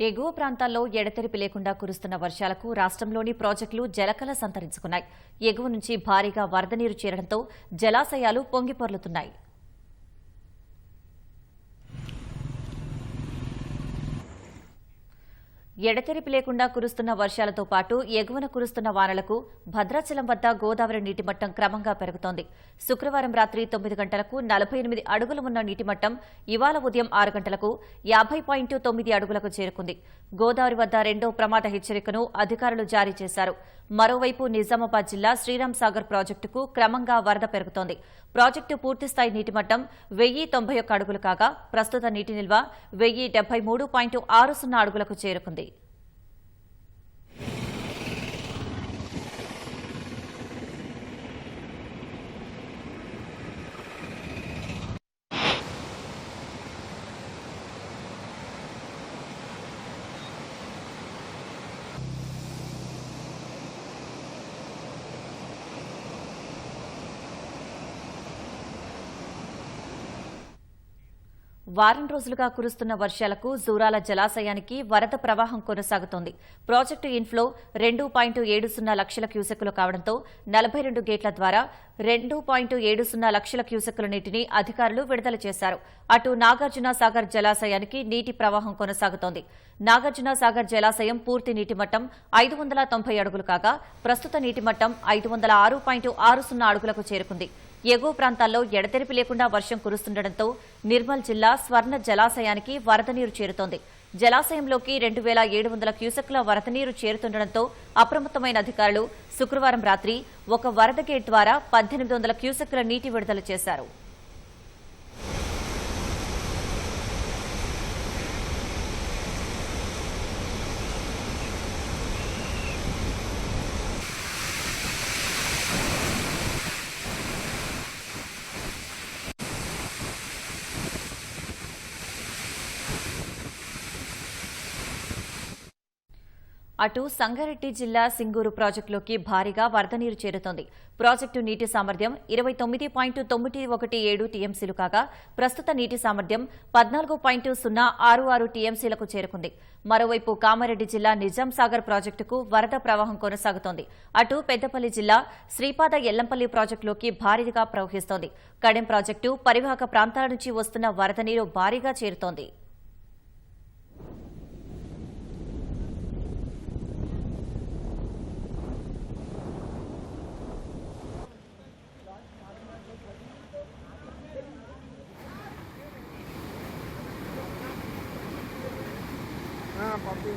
ఎగువ ప్రాంతాల్లో ఎడతెరిపి లేకుండా కురుస్తున్న వర్షాలకు రాష్ట్రంలోని ప్రాజెక్టులు జలకల సంతరించుకున్నాయి. ఎగువ నుంచి భారీగా వరద నీరు చేరడంతో జలాశయాలు పొంగిపొర్లుతున్నాయి. ఎడతెరిపి లేకుండా కురుస్తున్న వర్షాలతో పాటు ఎగువన కురుస్తున్న వానలకు భద్రాచలం వద్ద గోదావరి నీటిమట్టం క్రమంగా పెరుగుతోంది. శుక్రవారం రాత్రి తొమ్మిది గంటలకు నలభై ఎనిమిది అడుగులు ఉన్న నీటిమట్టం ఇవాళ ఉదయం ఆరు గంటలకు యాభై పాయింట్ తొమ్మిది అడుగులకు చేరుకుంది. గోదావరి వద్ద రెండో ప్రమాద హెచ్చరికను అధికారులు జారీ చేశారు. మరోవైపు నిజామాబాద్ జిల్లా శ్రీరామ్ సాగర్ ప్రాజెక్టుకు క్రమంగా వరద పెరుగుతోంది. ప్రాజెక్టు పూర్తిస్థాయి నీటిమట్టం వెయ్యి తొంభై ఒక్క అడుగులు కాగా ప్రస్తుత నీటి నిల్వ వెయ్యి డెబ్బై మూడు పాయింట్ ఆరు సున్నా అడుగులకు చేరుకుంది. వారం రోజులుగా కురుస్తున్న వర్షాలకు జూరాల జలాశయానికి వరద ప్రవాహం కొనసాగుతోంది. ప్రాజెక్టు ఇన్ఫ్లో రెండు పాయింట్ ఏడు సున్నా లక్షల క్యూసెక్కులు కావడంతో నలభై రెండు గేట్ల ద్వారా రెండు పాయింట్ ఏడు సున్నా లక్షల క్యూసెక్కుల నీటిని అధికారులు విడుదల చేశారు. అటు నాగార్జున సాగర్ జలాశయానికి నీటి ప్రవాహం కొనసాగుతోంది. నాగార్జున సాగర్ జలాశయం పూర్తి నీటి మట్టం ఐదు వందల తొంభై అడుగులు కాగా ప్రస్తుత నీటి మట్టం ఐదు వందల ఆరు పాయింట్ ఆరు సున్నా అడుగులకు చేరుకుంది. ఎగువ ప్రాంతాల్లో ఎడతెరిపి లేకుండా వర్షం కురుస్తుండటంతో నిర్మల్ జిల్లా స్వర్ణ జలాశయానికి వరద నీరు చేరుతోంది. జలాశయంలోకి రెండు వేల ఏడు వందల క్యూసెక్ల వరద నీరు చేరుతుండటంతో అప్రమత్తమైన అధికారులు శుక్రవారం రాత్రి ఒక వరద గేట్ ద్వారా పద్దెనిమిది వందల క్యూసెక్ల నీటి విడుదల చేశారు. అటు సంగారెడ్డి జిల్లా సింగూరు ప్రాజెక్టులోకి భారీగా వరద నీరు చేరుతోంది. ప్రాజెక్టు నీటి సామర్థ్యం ఇరవై తొమ్మిది పాయింట్ తొమ్మిది ఒకటి ఏడు టీఎంసీలు కాగా ప్రస్తుత నీటి సామర్థ్యం పద్నాలుగు పాయింట్ సున్నా ఆరు ఆరు టీఎంసీలకు చేరుకుంది. మరోవైపు కామారెడ్డి జిల్లా నిజాం సాగర్ ప్రాజెక్టుకు వరద ప్రవాహం కొనసాగుతోంది. అటు పెద్దపల్లి జిల్లా శ్రీపాద ఎల్లంపల్లి ప్రాజెక్టులోకి భారీగా ప్రవహిస్తోంది. కడెం ప్రాజెక్టు పరివాహక ప్రాంతాల నుంచి వస్తున్న వరద నీరు భారీగా చేరుతోంది. Ah, papi.